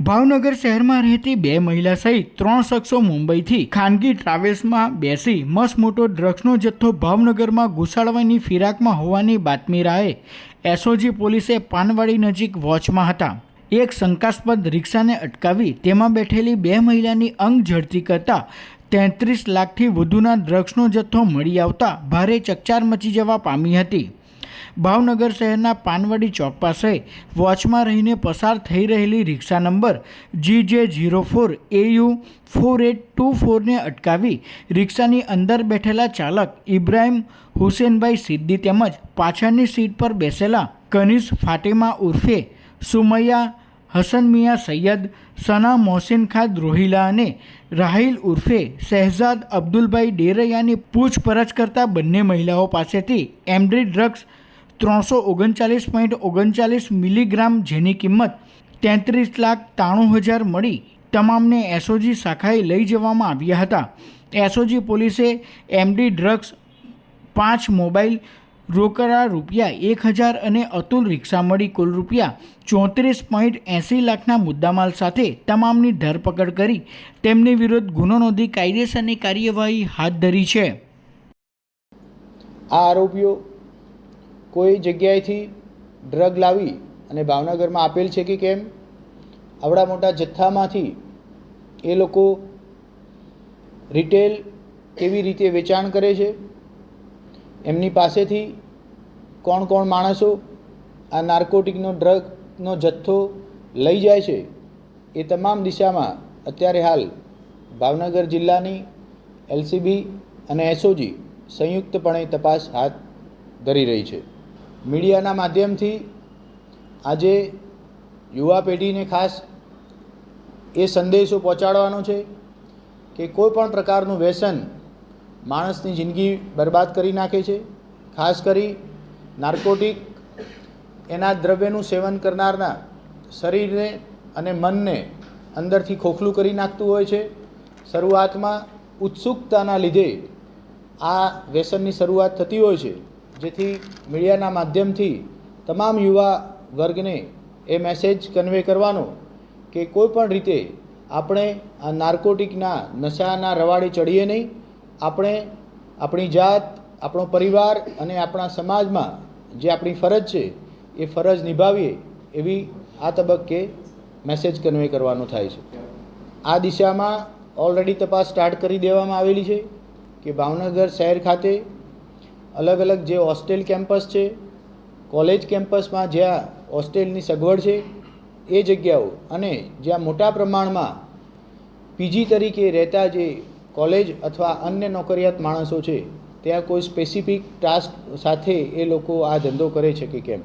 ભાવનગર શહેરમાં રહેતી બે મહિલા સહિત ત્રણ શખ્સો મુંબઈથી ખાનગી ટ્રાવેલ્સમાં બેસી મસમોટો મોટો ડ્રગ્સનો જથ્થો ભાવનગરમાં ઘુસાડવાની ફિરાકમાં હોવાની બાતમી રાહે એસઓજી પોલીસે પાનવાડી નજીક વોચમાં હતા. એક શંકાસ્પદ રિક્ષાને અટકાવી તેમાં બેઠેલી બે મહિલાની અંગ ઝડતી કરતા તેત્રીસ લાખથી વધુના ડ્રગ્સનો જથ્થો મળી આવતા ભારે ચકચાર મચી જવા પામી હતી. ભાવનગર શહેરના પાનવડી ચોક પાસે વોચમાં રહીને પસાર થઈ રહેલી રિક્ષા number G J zero four AU four eight two ફોરને અટકાવી રિક્ષાની અંદર બેઠેલા ચાલક ઇબ્રાહિમ હુસેનભાઈ સિદ્દી તેમજ પાછળની સીટ પર બેસેલા કનિઝ ફાટેમા ઉર્ફે સુમૈયા, હસન મિયા સૈયદ, સના મોહસિન ખાન રોહિલા અને રાહિલ ઉર્ફે શહેજાદ અબ્દુલભાઈ ડેરૈયાની પૂછપરછ કરતા બંને મહિલાઓ પાસેથી એમડી ડ્રગ્સ ત્રણસો ઓગણચાલીસ પોઈન્ટ ઓગણચાલીસ મિલીગ્રામ જેની કિંમત તેત્રીસ લાખ ત્રાણું હજાર મળી તમામને એસઓજી શાખાએ લઈ જવામાં આવ્યા હતા. એસઓજી પોલીસે એમડી ડ્રગ્સ પાંચ મોબાઈલ રોકડા રૂપિયા એક હજાર અને અતુલ રિક્ષા મળી કુલ રૂપિયા ચોત્રીસ પોઈન્ટ એંસી લાખના મુદ્દામાલ સાથે તમામની ધરપકડ કરી તેમની વિરુદ્ધ ગુનો નોંધી કાયદેસરની કાર્યવાહી હાથ ધરી છે. આ આરોપીઓ કોઈ જગ્યાએથી ડ્રગ લાવી અને ભાવનગરમાં આપેલ છે કે કેમ? આવડા મોટા જથ્થામાંથી એ લોકો રિટેલ કેવી રીતે વેચાણ કરે છે? એમની પાસેથી કોણ કોણ માણસો આ નાર્કોટિકનો ડ્રગનો જથ્થો લઈ જાય છે એ તમામ દિશામાં અત્યારે હાલ ભાવનગર જિલ્લાની એલસીબી અને એસઓજી સંયુક્તપણે તપાસ હાથ ધરી રહી છે. મીડિયાના માધ્યમથી આજે યુવા પેઢીને ખાસ એ સંદેશો પહોંચાડવાનો છે કે કોઈ પણ પ્રકારનું વ્યસન માણસની જિંદગી બરબાદ કરી નાખે છે. ખાસ કરી નાર્કોટિક એના દ્રવ્યનું સેવન કરનારના શરીરને અને મનને અંદરથી ખોખલું કરી નાખતું હોય છે. શરૂઆતમાં ઉત્સુકતાના લીધે આ વ્યસનની શરૂઆત થતી હોય છે. જેથી મીડિયાના માધ્યમથી તમામ યુવા વર્ગને એ મેસેજ કન્વે કરવાનો કે કોઈ પણ રીતે આપણે આ નાર્કોટિકના નશાના રવાડે ચડીએ નહીં. આપણે આપણી જાત, આપણો પરિવાર અને આપણા સમાજમાં જે આપણી ફરજ છે, એ ફરજ નિભાવીએ એવી આ તબક્કે મેસેજ કન્વે કરવાનો થાય છે. આ દિશામાં ઓલરેડી તપાસ સ્ટાર્ટ કરી દેવામાં આવેલી છે કે ભાવનગર શહેર ખાતે અલગ અલગ જે હોસ્ટેલ કેમ્પસ છે કોલેજ કેમ્પસમાં જ્યાં હોસ્ટેલની સગવડ છે, એ જગ્યાઓ અને જ્યાં મોટા પ્રમાણમાં પીજી તરીકે રહેતા જે કોલેજ અથવા અન્ય નોકરિયાત માણસો છે, ત્યાં કોઈ સ્પેસિફિક ટાસ્ક સાથે એ લોકો આ ધંધો કરે છે કે કેમ?